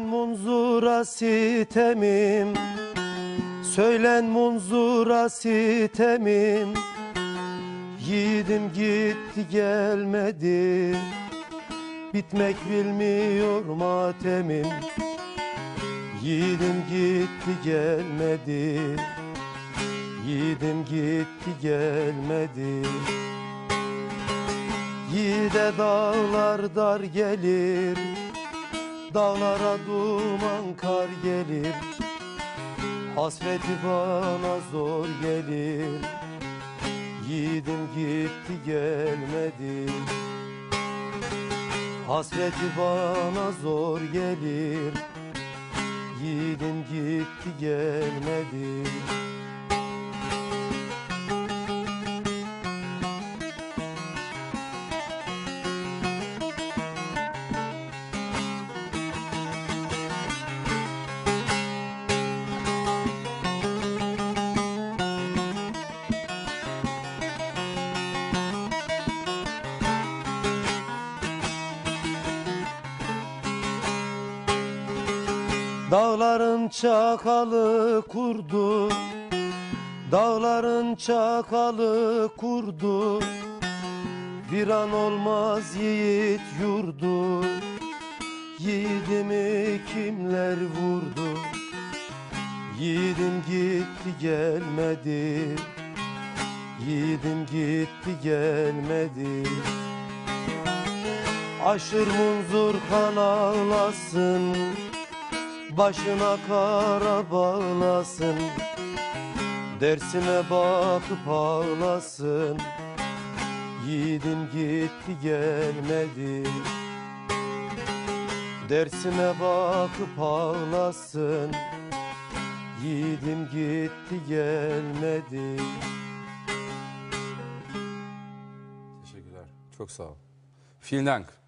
munzura sitemim. Söylen munzura sitemim. Yiğidim gitti gelmedi. Bitmek bilmiyor matemim Yiğidim gitti gelmedi. Yiğidim gitti gelmedi. Yiğide dağlar dar gelir Dağlara duman kar gelir. Hasreti bana zor gelir. Yiğidim gitti gelmedi. Hasreti bana zor gelir. Yiğidim gitti gelmedi Dağların çakalı kurdu. Dağların çakalı kurdu. Viran olmaz yiğit yurdu. Yiğidimi kimler vurdu? Yiğidim gitti gelmedi. Yiğidim gitti gelmedi. Aşır munzur kan ağlasın Başına kara bağlasın Dersime bakıp ağlasın Yiğidim gitti gelmedi Dersime bakıp ağlasın Yiğidim gitti gelmedi Teşekkürler. Çok sağ ol. Vielen Dank.